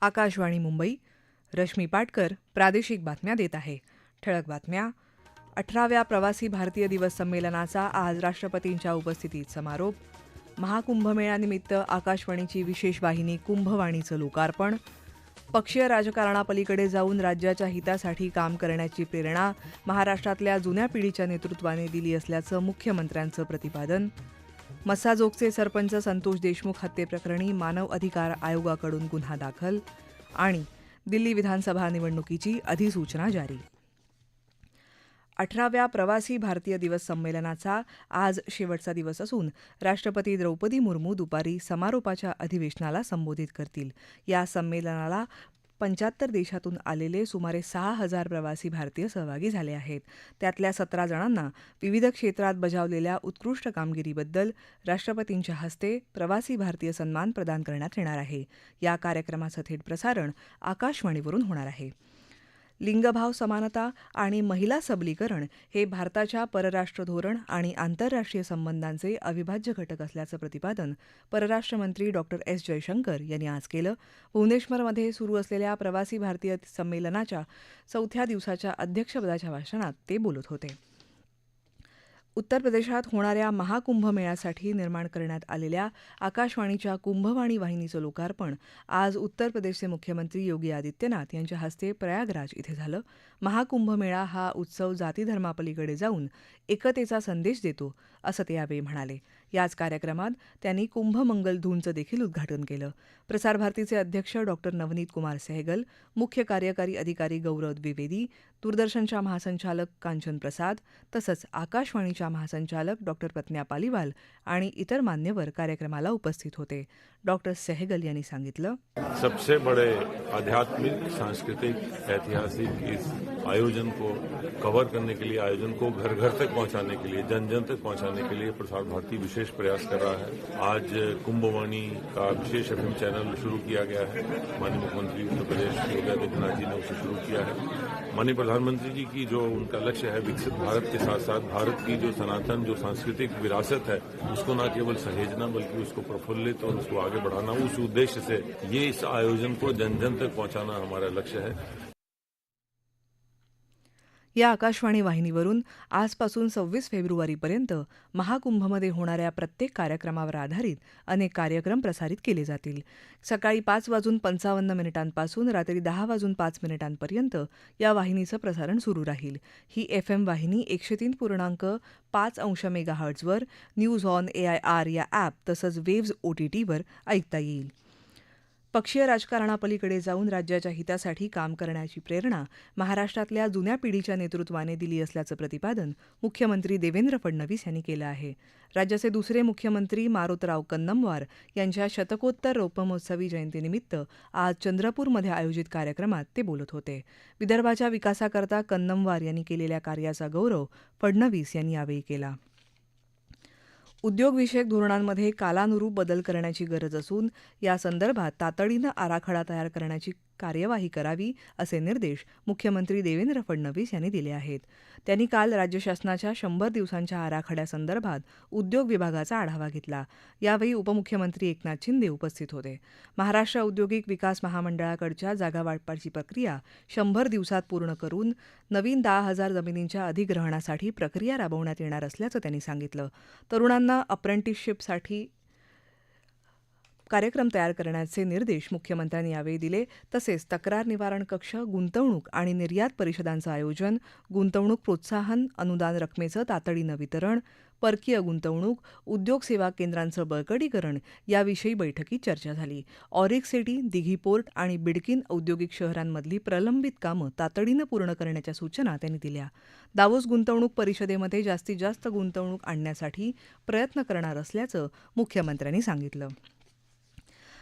आकाशवाणी मुंबई रश्मी पाटकर प्रादेशिक बातम्या देत आहे. ठळक बातम्या. अठराव्या प्रवासी भारतीय दिवस संमेलनाचा आज राष्ट्रपतींच्या उपस्थितीत समारोप. महाकुंभमेळ्यानिमित्त आकाशवाणीची विशेष वाहिनी कुंभवाणीचं लोकार्पण. पक्षीय राजकारणापलीकडे जाऊन राज्याच्या हितासाठी काम करण्याची प्रेरणा महाराष्ट्रातल्या जुन्या पिढीच्या नेतृत्वाने दिली असल्याचं मुख्यमंत्र्यांचं प्रतिपादन. मसाजोगचे सरपंच संतोष देशमुख हत्येप्रकरणी मानव अधिकार आयोगाकडून गुन्हा दाखल आणि दिल्ली विधानसभा निवडणुकीची अधिसूचना जारी. अठराव्या प्रवासी भारतीय दिवस संमेलनाचा आज शेवटचा दिवस असून राष्ट्रपती द्रौपदी मुर्मू दुपारी समारोपाच्या अधिवेशनाला संबोधित करतील. या संमेलनाला पंच्याहत्तर देशातून आलेले सुमारे सहा हजार प्रवासी भारतीय सहभागी झाले आहेत. त्यातल्या सतरा जणांना विविध क्षेत्रात बजावलेल्या उत्कृष्ट कामगिरीबद्दल राष्ट्रपतींच्या हस्ते प्रवासी भारतीय सन्मान प्रदान करण्यात येणार आहे. या कार्यक्रमाचं थेट प्रसारण आकाशवाणीवरून होणार आहे. लिंगभाव समानता आणि महिला सबलीकरण हे भारताच्या परराष्ट्र धोरण आणि आंतरराष्ट्रीय संबंधांचे अविभाज्य घटक असल्याचं प्रतिपादन परराष्ट्रमंत्री डॉक्टर एस. जयशंकर यांनी आज केलं. भुवनेश्वरमध्ये सुरू असलेल्या प्रवासी भारतीय संमेलनाच्या चौथ्या दिवसाच्या अध्यक्षपदाच्या भाषणात ते बोलत होते. उत्तर प्रदेशात होणाऱ्या महाकुंभमेळ्यासाठी निर्माण करण्यात आलेल्या आकाशवाणीच्या कुंभवाणी वाहिनीचं लोकार्पण आज उत्तर प्रदेशचे मुख्यमंत्री योगी आदित्यनाथ यांच्या हस्ते प्रयागराज इथे झालं. महाकुंभमेळा हा उत्सव जातीधर्मापलीकडे जाऊन एकतेचा संदेश देतो असं ते यावेळी म्हणाले. याच कार्यक्रमात त्यांनी कुंभमंगल धूनचं देखील उद्घाटन केलं. प्रसारभारतीचे अध्यक्ष डॉक्टर नवनीत कुमार सहगल मुख्य कार्यकारी अधिकारी गौरव द्विवेदी दूरदर्शनच्या महासंचालक कांचन प्रसाद तसंच आकाशवाणीच्या महासंचालक डॉक्टर प्रज्ञा पालीवाल आणि इतर मान्यवर कार्यक्रमाला उपस्थित होते. डॉक्टर सहगल यांनी सांगितलं. सबसे बड़े आध्यात्मिक सांस्कृतिक ऐतिहासिक इस आयोजन को कवर करने के लिए, आयोजन को घर घर तक पहुँचाने के लिए, जन जन तक पहुँचाने के लिए प्रसार भारती विशेष प्रयास कर रहा है। आज कुंभवाणी का विशेष एफएम चैनल शुरू किया गया है। माननीय मुख्यमंत्री उत्तर प्रदेश योगी आदित्यनाथ जी ने उसे शुरू किया है। माननीय प्रधानमंत्री जी की जो उनका लक्ष्य है विकसित भारत के साथ साथ, भारत की जो सनातन, जो सांस्कृतिक विरासत है, उसको न केवल सहेजना बल्कि उसको प्रफुल्लित और उसको आगे बढ़ाना, उस उद्देश्य से ये इस आयोजन को जन जन तक पहुंचाना हमारा लक्ष्य है। या आकाशवाणी वाहिनीवरून आजपासून सव्वीस फेब्रुवारीपर्यंत महाकुंभमध्ये होणाऱ्या प्रत्येक कार्यक्रमावर आधारित अनेक कार्यक्रम प्रसारित केले जातील. सकाळी पाच वाजून पंचावन्न मिनिटांपासून रात्री दहा वाजून पाच मिनिटांपर्यंत या वाहिनीचं प्रसारण सुरू राहील. ही एफ एम वाहिनी एकशे तीन पूर्णांक पाच अंश मेगाहर्ट्झवर news on A I R या ॲप तसंच वेव्ज ओटीटीवर ऐकता येईल. पक्षीय राजकारणापलीकडे जाऊन राज्याच्या हितासाठी काम करण्याची प्रेरणा महाराष्ट्रातल्या जुन्या पिढीच्या नेतृत्वाने दिली असल्याचं प्रतिपादन मुख्यमंत्री देवेंद्र फडणवीस यांनी केलं आहे. राज्याचे दुसरे मुख्यमंत्री मारोतराव कन्नमवार यांच्या शतकोत्तर रौपमहोत्सवी जयंतीनिमित्त आज चंद्रपूरमध्ये आयोजित कार्यक्रमात ते बोलत होते. विदर्भाच्या विकासाकरता कन्नमवार यांनी केलेल्या कार्याचा गौरव फडणवीस यांनी यावेळी केला. उद्योगविषयक धोरणांमध्ये कालानुरूप बदल करण्याची गरज असून यासंदर्भात तातडीनं आराखडा तयार करण्याची कार्यवाही करावी असे निर्देश मुख्यमंत्री देवेंद्र फडणवीस यांनी दिले आहेत. त्यांनी काल राज्य शासनाच्या शंभर दिवसांच्या आराखड्यासंदर्भात उद्योग विभागाचा आढावा घेतला. यावेळी उपमुख्यमंत्री एकनाथ शिंदे उपस्थित होते. महाराष्ट्र औद्योगिक विकास महामंडळाकडच्या जागावाटपाची प्रक्रिया शंभर दिवसात पूर्ण करून नवीन दहा हजार जमिनींच्या अधिग्रहणासाठी प्रक्रिया राबवण्यात येणार असल्याचं त्यांनी सांगितलं. तरुणांना अप्रेंटिसशिपसाठी कार्यक्रम तयार करण्याचे निर्देश मुख्यमंत्र्यांनी यावेळी दिले. तसेच तक्रार निवारण कक्ष गुंतवणूक आणि निर्यात परिषदांचं आयोजन गुंतवणूक प्रोत्साहन अनुदान रकमेचं तातडीनं वितरण परकीय गुंतवणूक उद्योग सेवा केंद्रांचं बळकटीकरण याविषयी बैठकीत चर्चा झाली. ऑरिक सिटी दिघी पोर्ट आणि बिडकिन औद्योगिक शहरांमधली प्रलंबित कामं तातडीनं पूर्ण करण्याच्या सूचना त्यांनी दिल्या. दावोस गुंतवणूक परिषदेमध्ये जास्तीत जास्त गुंतवणूक आणण्यासाठी प्रयत्न करणार असल्याचं मुख्यमंत्र्यांनी सांगितलं.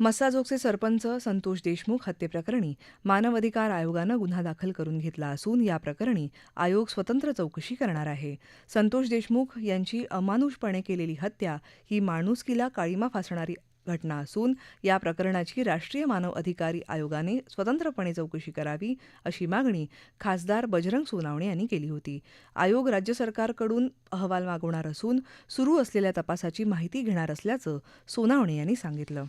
मस्साजोगचे सरपंच संतोष देशमुख हत्येप्रकरणी मानवाधिकार आयोगानं गुन्हा दाखल करून घेतला असून या प्रकरणी आयोग स्वतंत्र चौकशी करणार आहे. संतोष देशमुख यांची अमानुषपणे केलेली हत्या ही माणुसकीला काळीमा फासणारी घटना असून या प्रकरणाची राष्ट्रीय मानव अधिकारी आयोगाने स्वतंत्रपणे चौकशी करावी अशी मागणी खासदार बजरंग सोनावणे यांनी केली होती. आयोग राज्य सरकारकडून अहवाल मागवणार असून सुरू असलेल्या तपासाची माहिती घेणार असल्याचं सोनावणे यांनी सांगितलं.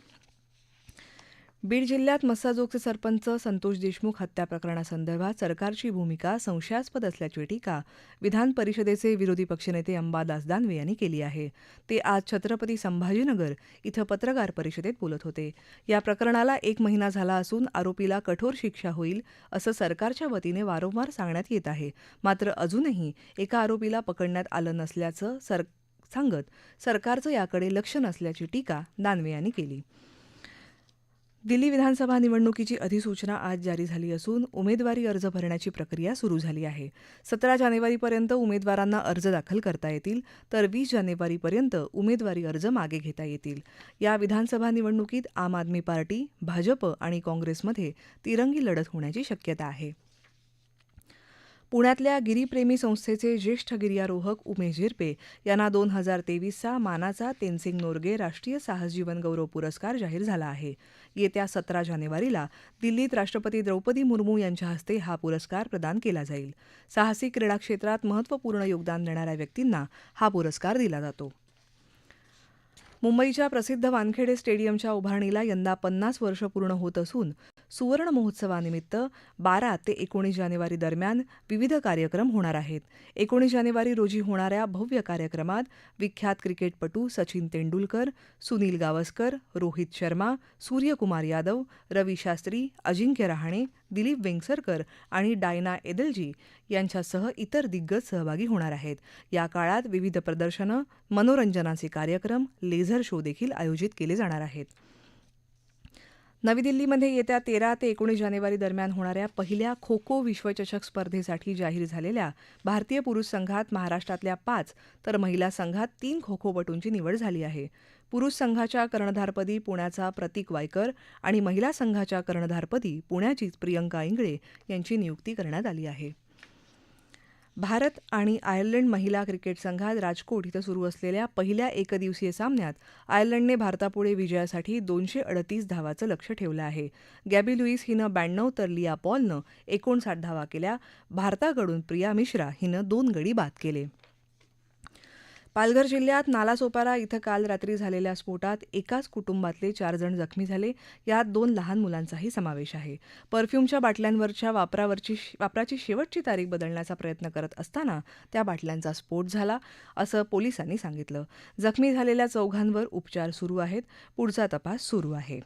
बीड जिल्ह्यात मस्साजोगचे सरपंच संतोष देशमुख हत्या प्रकरणासंदर्भात सरकारची भूमिका संशयास्पद असल्याची टीका विधान परिषदेचे विरोधी पक्षनेते अंबादास दानवे यांनी केली आहे. ते आज छत्रपती संभाजीनगर इथं पत्रकार परिषदेत बोलत होते. या प्रकरणाला एक महिना झाला असून आरोपीला कठोर शिक्षा होईल असं सरकारच्या वतीने वारंवार सांगण्यात येत आहे. मात्र अजूनही एका आरोपीला पकडण्यात आलं नसल्याचं सर सांगत सरकारचं याकडे लक्ष नसल्याची टीका दानवे यांनी केली. दिल्ली विधानसभा निवडणुकीची अधिसूचना आज जारी झाली असून उमेदवारी अर्ज भरण्याची प्रक्रिया सुरू झाली आहे. सतरा जानेवारीपर्यंत उमेदवारांना अर्ज दाखल करता येतील तर वीस जानेवारीपर्यंत उमेदवारी अर्ज मागे घेता येतील. या विधानसभा निवडणुकीत आम आदमी पार्टी भाजप आणि काँग्रेसमध्ये तिरंगी लढत होण्याची शक्यता आहे. पुण्यातल्या गिरीप्रेमी संस्थेचे ज्येष्ठ गिर्यारोहक उमेश झिरपे यांना दोन हजार तेवीसचा मानाचा तेनसिंग नोर्गे राष्ट्रीय साहस जीवन गौरव पुरस्कार जाहीर झाला आहे. येत्या सतरा जानेवारीला दिल्लीत राष्ट्रपती द्रौपदी मुर्मू यांच्या हस्ते हा पुरस्कार प्रदान केला जाईल. साहसी क्रीडा क्षेत्रात महत्त्वपूर्ण योगदान देणाऱ्या व्यक्तींना हा पुरस्कार दिला जातो. मुंबईच्या प्रसिद्ध वानखेडे स्टेडियमच्या उभारणीला यंदा पन्नास वर्ष पूर्ण होत असून सुवर्ण महोत्सवानिमित्त बारा ते एकोणीस जानेवारी दरम्यान विविध कार्यक्रम होणार आहेत. एकोणीस जानेवारी रोजी होणाऱ्या भव्य कार्यक्रमात विख्यात क्रिकेटपटू सचिन तेंडुलकर सुनील गावस्कर रोहित शर्मा सूर्यकुमार यादव रवी शास्त्री अजिंक्य रहाणे दिलीप वेंगसरकर आणि डायना एदलजी यांच्यासह इतर दिग्गज सहभागी होणार आहेत. या काळात विविध प्रदर्शनं मनोरंजनाचे कार्यक्रम लेझर शो देखील आयोजित केले जाणार आहेत. नवी दिल्लीमध्ये येत्या तेरा ते एकोणीस जानेवारी दरम्यान होणाऱ्या पहिल्या खो खो विश्वचषक स्पर्धेसाठी जाहीर झालेल्या भारतीय पुरुष संघात महाराष्ट्रातल्या पाच तर महिला संघात तीन खो खोपटूंची निवड झाली आहे. पुरुष संघाच्या कर्णधारपदी पुण्याचा प्रतीक वायकर आणि महिला संघाच्या कर्णधारपदी पुण्याचीच प्रियंका इंगळे यांची नियुक्ती करण्यात आली आहे. भारत आणि आयर्लंड महिला क्रिकेट संघात राजकोट इथं सुरू असलेल्या पहिल्या एकदिवसीय सामन्यात आयर्लंडने भारतापुढे विजयासाठी दोनशे अडतीस धावाचं लक्ष ठेवलं आहे. गॅबी लुईस हिनं ब्याण्णव तर लिया पॉलनं एकोणसाठ धावा केल्या. भारताकडून प्रिया मिश्रा हिनं दोन गडी बाद केले. पालघर जिल्ह्यात नालासोपारा इथं काल रात्री झालेल्या स्फोटात एकाच कुटुंबातले चार जण जखमी झाले. यात दोन लहान मुलांचाही समावेश आहे. परफ्यूमच्या बाटल्यांवरच्या वापरावरची वापराची शेवटची तारीख बदलण्याचा प्रयत्न करत असताना त्या बाटल्यांचा स्फोट झाला असं पोलिसांनी सांगितलं. जखमी झालेल्या चौघांवर उपचार सुरू आहेत. पुढचा तपास सुरू आहे.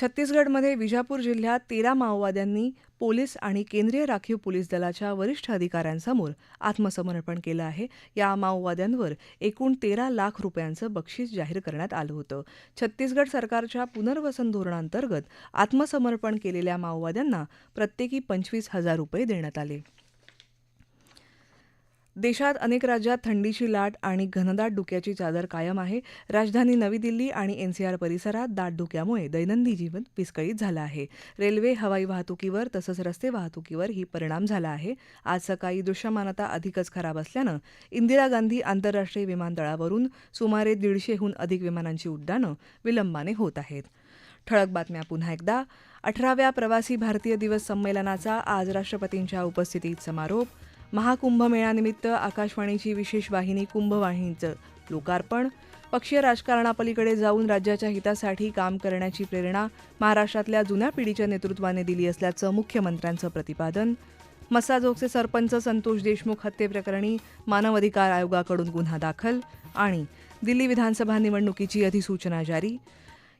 छत्तीसगडमध्ये विजापूर जिल्ह्यात तेरा माओवाद्यांनी पोलीस आणि केंद्रीय राखीव पोलीस दलाच्या वरिष्ठ अधिकाऱ्यांसमोर आत्मसमर्पण केलं आहे. या माओवाद्यांवर एकूण तेरा लाख रुपयांचं बक्षीस जाहीर करण्यात आलं होतं. छत्तीसगड सरकारच्या पुनर्वसन धोरणांतर्गत आत्मसमर्पण केलेल्या माओवाद्यांना प्रत्येकी पंचवीस हजार रुपये देण्यात आले. देशात अनेक राज्यात थंडीची लाट आणि घनदाट धुक्याची चादर कायम आहे. राजधानी नवी दिल्ली आणि एनसीआर परिसरात दाट धुक्यामुळे दैनंदिन जीवन विस्कळीत झालं आहे. रेल्वे हवाई वाहतुकीवर तसंच रस्ते वाहतुकीवरही परिणाम झाला आहे. आज सकाळी दृश्यमानता अधिकच खराब असल्यानं इंदिरा गांधी आंतरराष्ट्रीय विमानतळावरून सुमारे दीडशेहून अधिक विमानांची उड्डाणं विलंबाने होत आहेत. ठळक बातम्या पुन्हा एकदा. अठराव्या प्रवासी भारतीय दिवस संमेलनाचा आज राष्ट्रपतींच्या उपस्थितीत समारोप. महाकुंभमेळ्यानिमित्त आकाशवाणीची विशेष वाहिनी कुंभवाहिनीचं लोकार्पण. पक्षीय राजकारणापलीकडे जाऊन राज्याच्या हितासाठी काम करण्याची प्रेरणा महाराष्ट्रातल्या जुन्या पिढीच्या नेतृत्वाने दिली असल्याचं मुख्यमंत्र्यांचं प्रतिपादन. मसाजोगचे सरपंच संतोष देशमुख हत्येप्रकरणी मानवाधिकार आयोगाकडून गुन्हा दाखल आणि दिल्ली विधानसभा निवडणुकीची अधिसूचना जारी.